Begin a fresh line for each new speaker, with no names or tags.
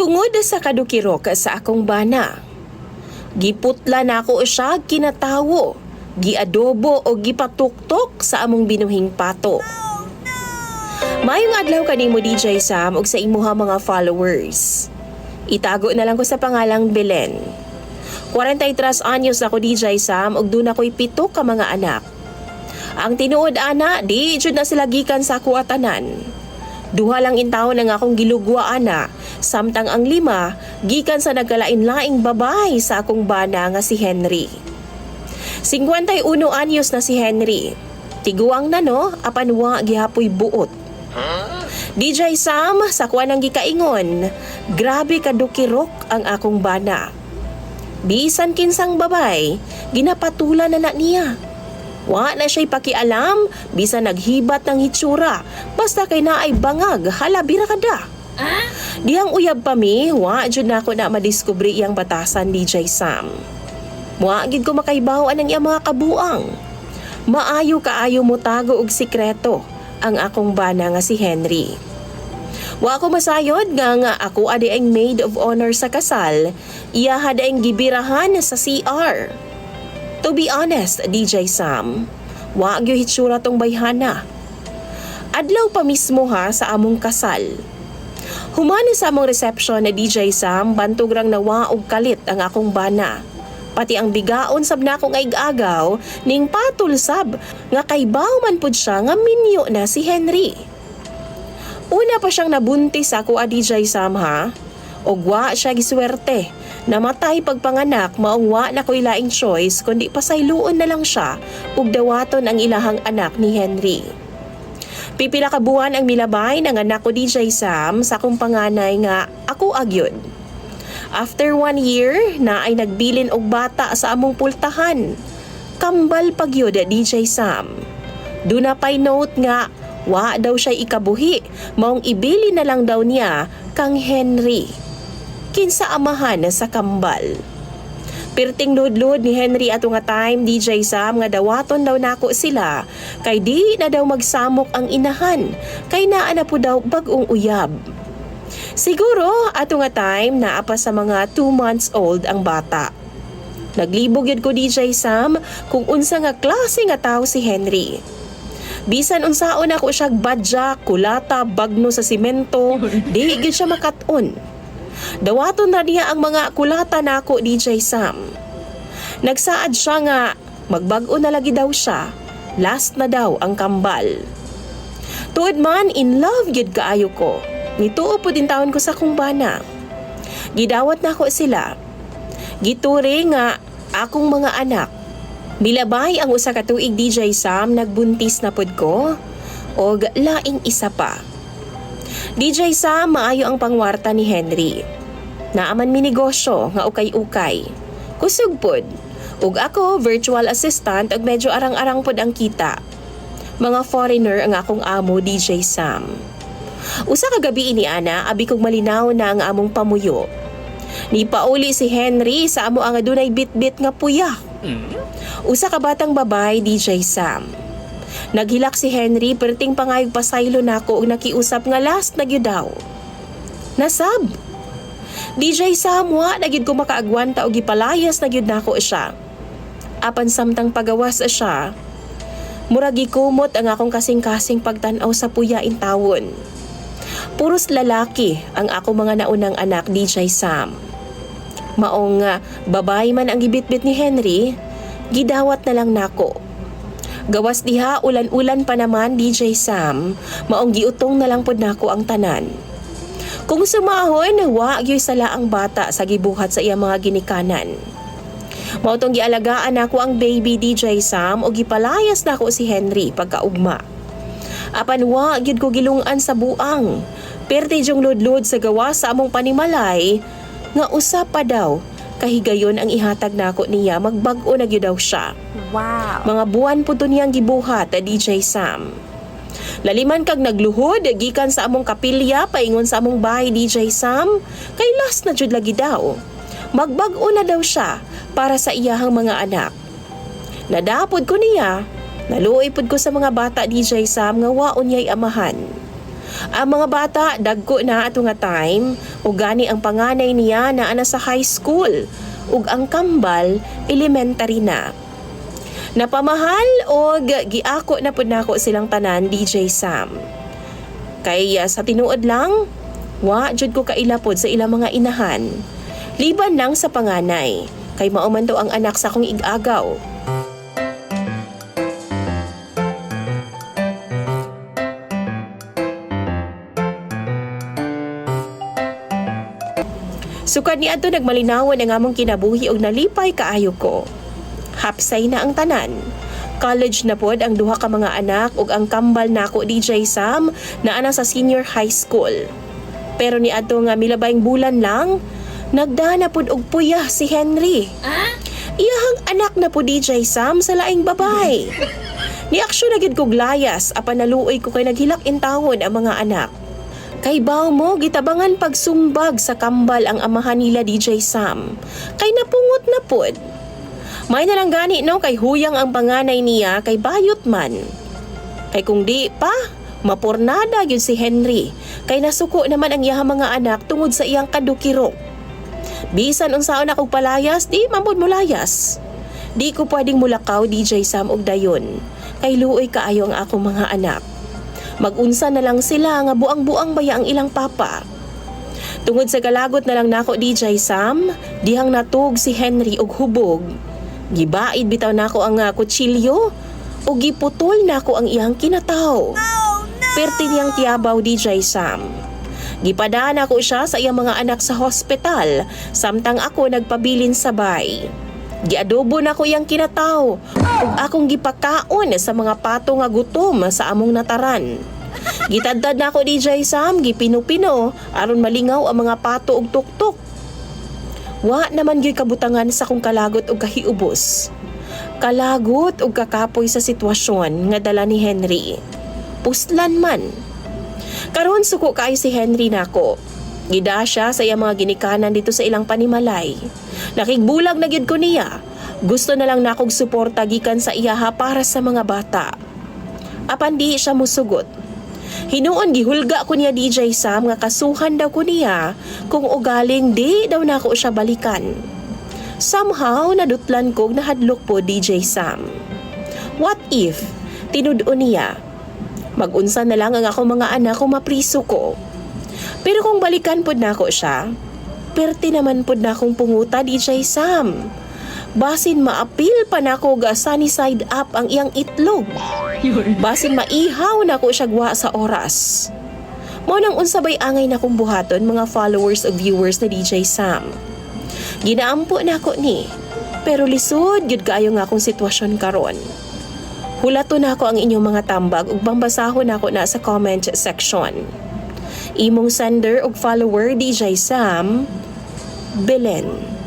Tungod sa kadukirok sa akong bana. Giputla na ako siya kinatawo, giadobo o gipatuktok sa among binuhing pato. Mayong adlaw kanimo DJ Sam ug sa imuha mga followers. Itago na lang ko sa pangalang Belen. 43 anyos ako DJ Sam ug doon ako'y pito ka mga anak. Ang tinuod ana, di jud na sila gikan sa ako atanan. Duha lang intawon ang akong gilugwa ana, samtang ang lima gikan sa nagkalain-laing babay sa akong bana nga si Henry. 51 anyos na si Henry. Tiguang na no, apan wa gihapoy buot. DJ Sam, sa kuan ang gikaingon, grabe kadukirok ang akong bana. Bisan kinsang babay, ginapatulan na na niya. Wa na siya'y pakialam, bisan naghibat ng hitsura, basta kay naay bangag, halabira ka da. Diyang uyab pa mi, wa jud na ako na madiskubri iyang batasan DJ Sam. Wa gid ko makaibaw ang iyang mga kabuang. Maayo kaayo mo tago og sikreto ang akong bana nga si Henry. Wa ako masayod nga nga ako adi ang maid of honor sa kasal, iya hada ang gibirahan sa CR. To be honest, DJ Sam, wa gyud hitsura tong bayhana. Adlaw pa mismo ha sa among kasal. Humani sa among reception na DJ Sam, bantog rang nawa og kalit ang akong bana. Pati ang bigaon sab na akong aig-agaw, ning patul sab, nga kay man pud siya nga minyo na si Henry. Una pa siyang nabuntis ako a DJ Sam ha. Og wa siya giswerte. Namatay pagpanganak maong na ko'y laing choice kundi pasayloon na lang siya ug dawaton ang ilahang anak ni Henry. Pipila ka buwan ang milabay ng anak ko DJ Sam sa akong panganay nga ako agyod. After one year, na ay nagbilin og bata sa among pultahan. Kambal pagyod DJ Sam. Duna pa'y note nga, wa daw siya ikabuhi, maong ibili na lang daw niya kang Henry. Kinsa amahan sa kambal. Pirting ludlod ni Henry ato nga time DJ Sam nga dawaton daw nako sila kay di na daw magsamok ang inahan kay naa na po daw bagong uyab. Siguro ato nga time naa pa sa mga 2 months old ang bata. Naglibog yun ko DJ Sam kung unsa nga klase nga tao si Henry. Bisan unsaon ako siya badya, kulata, bagno sa simento, di siya makaton. Dawaton na niya ang mga kulata nako DJ Sam. Nagsaad siya nga magbago na lagi daw siya. Last na daw ang kambal. Tuod man in love gyud kaayo ko. Nituo po din taon ko sa kumbana. Gidawat na ko sila. Gituri nga akong mga anak. Milabay ang usa ka tuig DJ Sam nagbuntis na pod ko og laing isa pa. DJ Sam maayo ang pangwarta ni Henry. Naaman mi negosyo nga ukay-ukay. Kusog pod. Ug ako virtual assistant ug medyo arang-arang pod ang kita. Mga foreigner ang akong amo DJ Sam. Usa ka gabi ini ana abi kog malinaw na ang among pamuyo. Ni pauli si Henry sa amo ang adunay bit-bit nga puya. Usa ka batang babay DJ Sam. Naghilak si Henry perting pangayog pasaylo nako ug nakiusap nga last na gyud daw. Nasab. DJ Sam wa na gyud ko makaagwanta og gipalayas na gyud nako siya. Apan samtang pagawas siya, murag gikumot ang akong kasing-kasing pagtan-aw sa puya in tawon. Puros lalaki ang ako mga naunang anak DJ Sam. Maong nga, babay man ang gibitbit ni Henry, gidawat na lang nako. Gawas diha ulan-ulan pa naman DJ Sam, maong giutong na lang pod nako ang tanan. Kung sumahon, wa gyoy sala ang bata sa gibuhat sa iya mga ginikanan. Mao tong gialagaan nako ang baby DJ Sam o gipalayas nako si Henry pagkaugma. Apan wa gyud ko gilungan sa buang. Perte jong ludlod sa gawa sa among panimalay nga usa pa daw kahigayon ang ihatag nako niya magbag-o na gyud daw siya.
Wow.
Mga buwan po to niyang gibuhat DJ Sam. Laliman kag nagluhod gikan sa among kapilya paingon sa among bahay DJ Sam kay last na jud lagi daw. Magbag-o na daw siya para sa iyahang mga anak. Nadapod ko niya, naluoy ko sa mga bata DJ Sam nga waon niya'y amahan. Ang mga bata dagko na ato nga time ug gani ang panganay niya na ana sa high school ug ang kambal elementary na. Napamahal og giako na pud nako silang tanan DJ Sam. Kay ah, sa tinuod lang, wa jud ko kailapod sa ilang mga inahan. Liban lang sa panganay, kay mauman daw ang anak sa akong igagaw. Sukad ni ato nagmalinawan ang among kinabuhi og nalipay kaayo ko. Hapsay na ang tanan. College na pod ang duha ka mga anak ug ang kambal nako DJ Sam na ana sa senior high school. Pero ni ato nga milabayng bulan lang, nagdana pod og puya si Henry. Iyahang anak na po DJ Sam sa laing babay. Ni aksyon na gid kog layas apan naluoy ko kay naghilak intawon ang mga anak. Kay baw mo gitabangan pagsumbag sa kambal ang amahan nila DJ Sam. Kay napungot na pod. May nalang gani no kay huyang ang panganay niya kay bayot man. Kay kung di pa, mapornada yun si Henry. Kay nasuko naman ang iyahang mga anak tungod sa iyang kadukiro. Bisan unsaon akong palayas, di mamod mo layas. Di ko pwedeng mulakaw DJ Sam og dayon. Kay luoy kaayo ang akong mga anak. Magunsa na lang sila nga buang-buang baya ang ilang papa. Tungod sa kalagot na lang nako DJ Sam, dihang natug si Henry og hubog. Gibaid bitaw nako ang uh, kutsilyo o giputol nako ang iyang kinataw. Perti niyang tiyabaw DJ Sam. Gipadaan ako siya sa iyang mga anak sa hospital, samtang ako nagpabilin sabay. Giadobo na ko iyang kinataw ug akong gipakaon sa mga pato nga gutom sa among nataran. Gitadtad na ako DJ Sam, gipino-pino aron malingaw ang mga pato ug tuktok. Wa naman gyud kabutangan sa kong kalagot ug kahiubos. Kalagot ug kakapoy sa sitwasyon nga dala ni Henry. Puslan man. Karon suko kay si Henry nako. Gida siya sa iyang mga ginikanan dito sa ilang panimalay. Nakigbulag na gyud ko niya. Gusto na lang nakog suporta gikan sa iyaha para sa mga bata. Apan di siya musugot. Hinuon gihulga ko niya DJ Sam nga kasuhan daw ko niya kung ugaling di daw nako siya balikan. Somehow nadutlan kog nahadlok po DJ Sam. What if tinud-o niya Magunsa na lang ang ako mga anak kung mapriso ko. Pero kung balikan pod nako siya, perti naman pod na akong punguta DJ Sam. Basin maapil pa nako ga sunny side up ang iyang itlog. Basin maihaw na ko siya gwa sa oras. Mo nang unsabay angay na kong buhaton mga followers o viewers na DJ Sam. Ginaampo na ako ni, pero lisod gyud kaayo nga akong sitwasyon karon. Hulato na ako ang inyong mga tambag ug bambasahon ako na sa comment section. Imong sender ug follower DJ Sam, Belen.